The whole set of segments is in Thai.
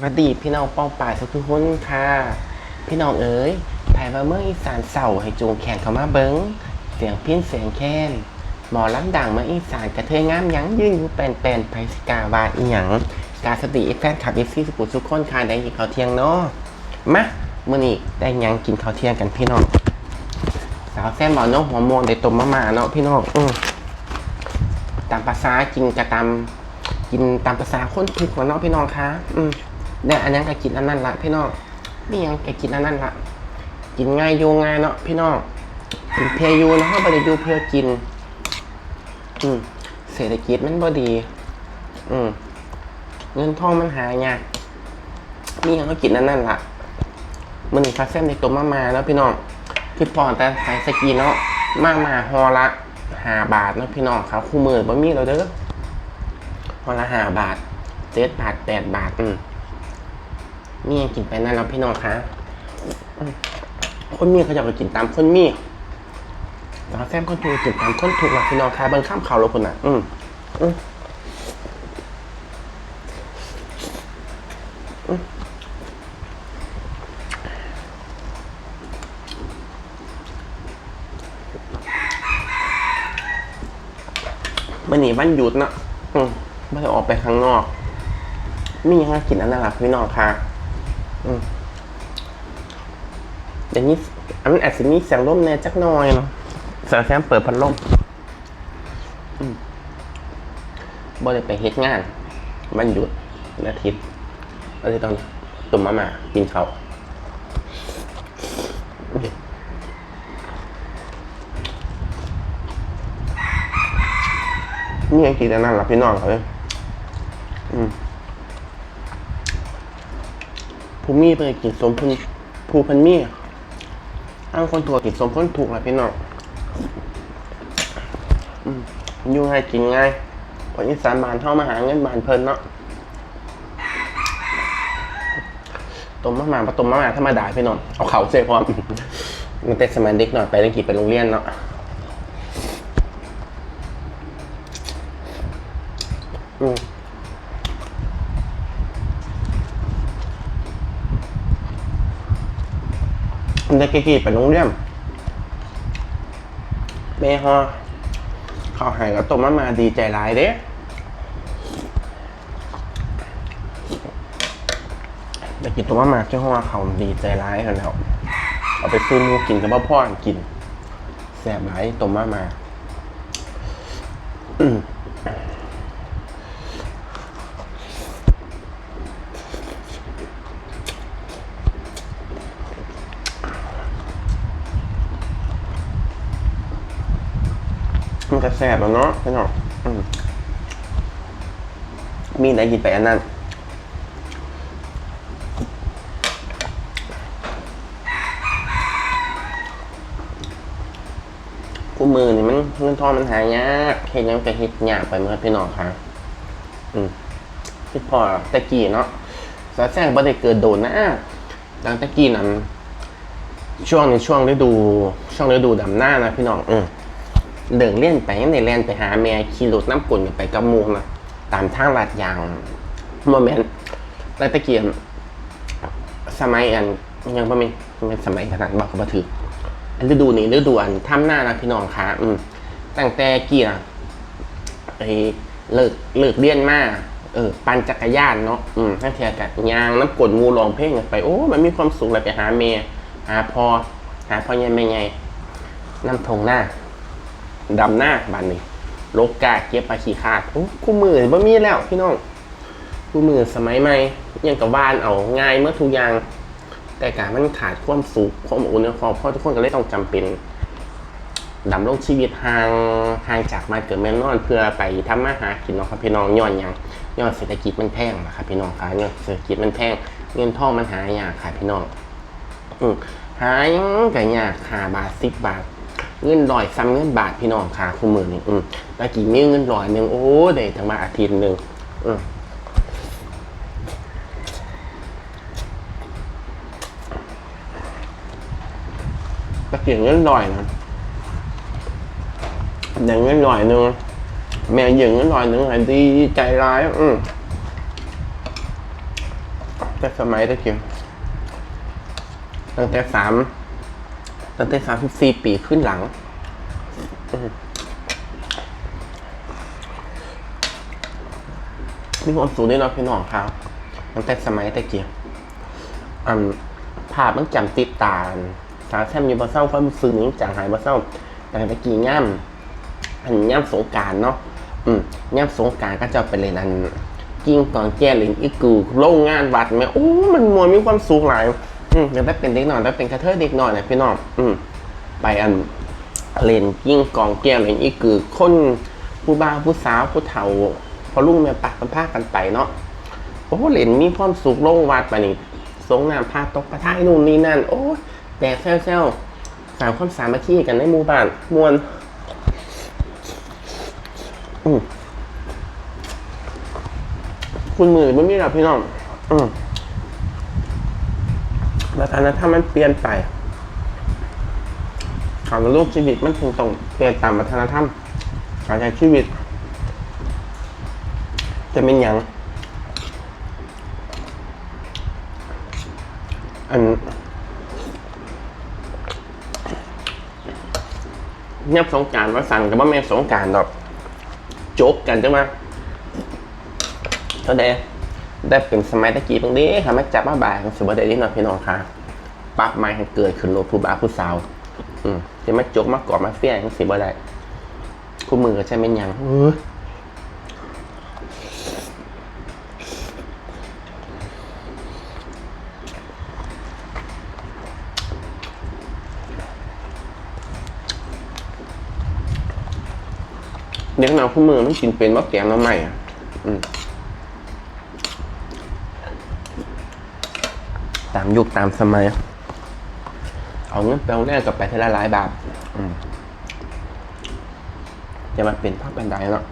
สวัสดีพี่น้องป้องป่ายทุกคนค่ะ พี่น้องเอ๋ยไผ่ว่าเมืองอีสานเสาให้จูงแขนเข้ามาเบิงเสียงพิ้นเสียงแค้นหมอล้ำด่างเมืองอีสานกระเทยงามยังยืนอยู่แปลนแปลนไพสิกาวาอีหยังกาสติแฟนคลับเอฟซีสกุลสุกคนค่ะได้กินข้าวเที่ยงเนาะมามื้อนี้ได้ยังกินข้าวเที่ยงกันพี่น้องสาวแซมบอกเนาะหัวโมงได้ต้มมะม่าเนาะพี่น้องอืตามภาษากินกระตำกินตามภาษาคนผิดของเนาะพี่น้องคะอืม เนี่ยอันนั้นก็กินอันนั้นละพี่น้องนี่ยังก็กินอันนั้นละกินง่ายอยู่ง่ายเนาะพี่น้องกินเพียอยู่เนาะบ่ได้อยู่เพื่อกิน อืมเศรษฐกิจมันบ่ดี อืมเงินทองมันหายากนี่ยังก็กินอันนั้นละมันนี่คาเซ่มในตัวมามาแล้วพี่น้องคือพอแต่ขายสกีเนาะมามาฮอละหาบาทเนาะพี่น้องครับคู่มือบ่มีแล้วเด้อคนละหาบาทเจ็ดบาทแปดบาท อืม นี่กินไปนั่นแล้วพี่น้องคะคนมีเขาจะไปกินตามคนมีแต่แซมคนถูกกินตามคนถูกหลักพี่น้องคะบางข้ามเขาแล้วคนน่ะ อืมอืมอืมมันหนีวันหยุดนะอืมไม่ได้ออกไปข้างนอก มียังกินอันนั้นหลักพี่น้องค่ะ อืมอย่างนี้อันนั้นอาจจะมีเสียงลมแน่จักหน่อยเนาะสาวแซมเปิดพัดลมอืมบ่ได้ไปเฮ็ดงานวันหยุดวันอาทิตย์อะไรตอนตุ่มมามากินเขาวมียังกินอันนั้นหลักพี่น้องเลยอืม ผู้มีไปกินสมพุนผู้พันมีอ้างคนตัวกินสมพ้นถูกแหละพี่น้องอยู่ง่ายกินง่ายคนอีสานบานเข้ามาหาเงินบานเพลินเนาะต้มมะหมาปต้มมะหมาธรรมดาพี่น้องเอาเขาเสียพร้อมมันเต็สมัยเด็กหน่อยไปเล่นกีไปโรงเรียนเนาะ เด็กกี่ไปโรงเรียนเม่ฮอเขาหายกับต้มมามาดีใจร้ายเด้เด็กกินต้มมามาเจ้าหัวเขาดีใจร้ายแล้วเอาไปซื้อมูกินกับพ่อพ่อกินแสบร้ายต้มมามา มันจะแสบแล้วเนาะพี่น้องมีไหนกินไปอันนั้นคู่มือนี่มันเงินทองมันหายากเฮ็ดหยังก็เฮ็ดยากไปเมื่อพี่น้องค่ะอืมพี่พอตะกี้เนาะสาแซงบ่ได้เกิดโดนนะดังตะกี้นั้นช่วงในช่วงฤดู ช่วงฤดูดำหน้านะพี่น้องอืม เดินเล่นไปยังในแลนไปหาแม่ขี่รถน้ำกลนไปกับมูนะตามทางลาดยางโมเมนต์แล้วตะกี้อันสมัยอันยังบ่แม่นบ่แม่นสมัยขนาดบอกก็บ่ถือฤดูนี้ฤดูอันถ้ำหน้านะพี่น้องคะอืมตั้งแต่เกี่นะไอ้เลิกเลิกเรียนมาเออปั่นจักรยานเนาะอืมทั้งเทียกันยางน้ำกลดงูรองเพลงไปโอ้มันมีความสุขเลยไปหาเมียหาพอหาพอใหญ่แม่ใหญ่น้ำทงหน้า ดำหน้าบานนี้โลกกาเก็บปาขี้ขาดโอ้คู่มือบ่มีแล้วพี่น้องคู่มือสมัยใหม่ยังกับบ้านเอาง่ายเมื่อทุกอย่าง แต่การมันขาดความสุขความอบอุ่นในครอบครัวทุกคนก็เลยต้องจำเป็นดำรงชีวิตห่างห่างจากมาเกิดแม่นอนเพื่อไปทำมาหากินเนาะครับพี่น้องย้อนยังย้อนเศรษฐกิจมันแพงนะครับพี่น้องค่ะย้อนเศรษฐกิจมันแพงเงินทองมันหายากค่ะพี่น้องอืหายังก็ยากหาบาทสิบบาท เงินลอยซ้ำเงินบาทพี่น้องค่ะคู่มือนี่อืมตะกี้มีเงินลอยหนึ่งโอ้ได้ทั้งมาอาทิตย์หนึ่งอืมตะเกียงเงินลอยนะแต่เงินลอยหนึ่งแม่ยิงเงินลอยหนึ่งให้ดีใจร้าย อืมแต่สมัยตะกี้ตั้งแต่สาม ตั้งแต่สามสิบสี่ปีขึ้นหลังมีความสูงได้วยเนาะพี่น้องครับตั้งแต่สมัยตะเกี้อืมภาพมันจำติดตาสาแซมอยู่บ่เศร้าความซึ้งยังจางหายบ่เศร้าแต่ตะกี้ย่ำอันย่ำสงการเนาะอืมย่ำสงการก็จะไปเล่นอันกิ้งกองแก้หรืออีกูโรงงานวัดแม่โอ้มันมวนมีความสุขหลาย อืมยังได้เป็นเด็กหน่อยได้เป็นกระเทยเด็กหน่อยนะพี่น้องอืมไปอันเล่นกิ้งกองแก้หรืออีกูคนผู้บ่าผู้สาวผู้เฒ่าพอลุงแม่ปักมันพากันไปเนาะโอ้เล่นมีความสุขโรงวัดไปนี่สงน้ำพาตกประทายนู่นนี่นั่น โอ้แตกแซวแซวสามความสามัคคีกันในหมู่บ้านมวนอืมคุณมือไม่มีหรอพี่น้อง อืม วัฒนธรรมมันเปลี่ยนไปการรูปชีวิตมันคงต้องเปลี่ยนตามวัฒนธรรมการใช้ชีวิต จะเป็นอย่างอันเงียบสงการว่าสั่งกับว่าแม่สงกรารดอกโจกกันจังมาก็ได้ได้เป็นสมัยตะกี้ตรงนี้ค่ะมาจับมาบ่ายของสุบเดนี่หน่อยพี่น้องค่ะ ปรั๊บไม้ให้เกิดขึ้นโลผู้บ่าวผู้สาว อืมจะมาจกมากอดมาเฟี้ยงสิบ่ได้คู่มือก็ใช่เป็นหยังเออเด็กหนาวคู่มือมันกินเป็นว่าแกงน้ำใหม่อะอืมตามยุคตามสมัย เอาเงินแปลแรกกับไปเทละหลายบาทอืมจะมาเป็นภาพบันไดเนาะ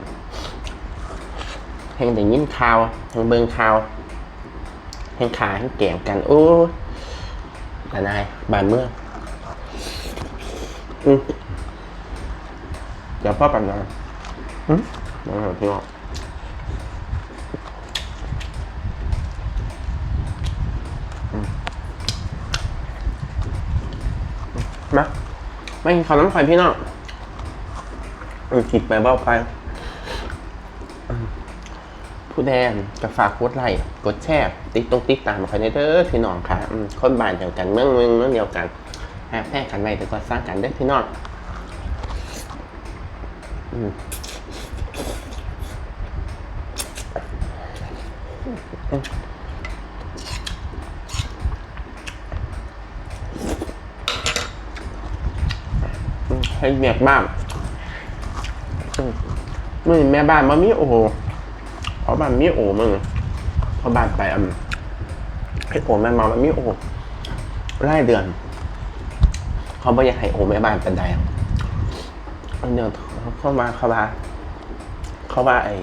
แห่งแต่ยินข่าวแห่งเบิงข่าวแห่งขาแห่งแก่งกัน โอ้แต่นายบานเมื่องอืมเดี๋ยวพ่อปันนะอืมมาหาพี่น้อง มาไม่กินข้าวน้ำไฟพี่น้องเออกินไปเบ้าไปผู้แดงจะฝากกดไลค์กดแชร์ติ๊กตรงติ๊กตามมาคอยเด้อพี่น้องค่ะคนบ้านเดียวกันเมืองเมืองเมืองเดียวกันหาแพร่กันไว้แต่ก็สร้างกันเด้พี่น้องอืม ให้แม่บ้านมึงแม่บ้านมามีโอเพราะบ้านมีโอมึงเพราะบ้านไปอืมให้โอแม่มามันมีโอไล่เดือน เขาไม่อยากให้โอแม่บ้านเป็นใดอันเดียวเข้ามาเขาว่าเขาว่าไอ้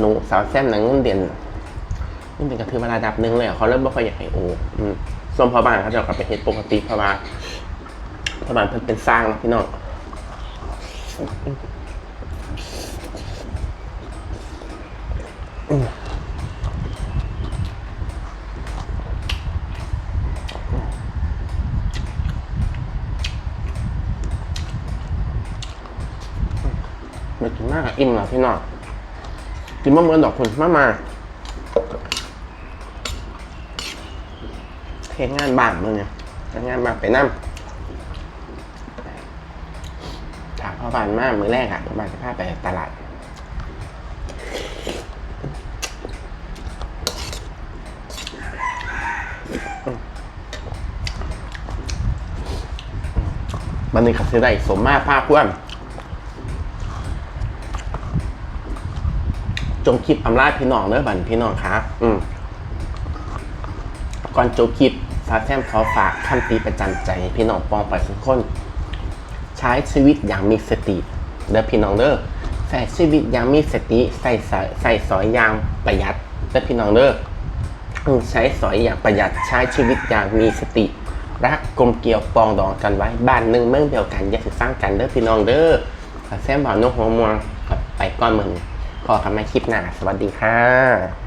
หนูสาวแซมหนังเงินเดือนนี่เป็นกระทือมาระดับหนึ่งเลยเขาเริ่มไม่ค่อยอยากให้โออืมส่วนพอบ้านเขาจะกลับไปเฮ็ดปกติเพราะว่า อบ้านเพิ่นเป็นสร้างเนาะพี่น้องไม่กินมากอิ่มแล้วพี่น้องกินมะเมือนดอกคุณมากมาเฮ็ดงานบ้านมึงเนี่ยเฮ็ดงานบ้านไปนั่ถามพ่ อบ้านมากมือแรกอะพ่อบ้านจะพาไปตลาดบันนี้ขัดเสียได้สมมาภาคเพื่อนจงคลิปอำลาพี่น้องเด้อบันพี่น้องคะอืมก่อนจบคลิปซาแซมขอฝากคำตีประจันใจ พี่น้องปองไปทุกคน ช้ชีวิตอย่างมีสติ เด้อพี่น้องเด้อใส่ชีวิตอย่างมีสติใส่สายใส่สอยอย่างประหยัดเด้อพี่น้องเด้อใช้สอยอย่างประหยัดใช้ชีวิตอย่างมีสติ รักกลมเกลียวปองดองกันไว้บ้านหนึ่งเมืองเดียวกันอย่าสิสร้างกันเด้อพี่น้องเด้อแซมบ่าวนกหัวมวงไปก้อนมึงพอกันมาคลิปหน้าสวัสดีค่ะ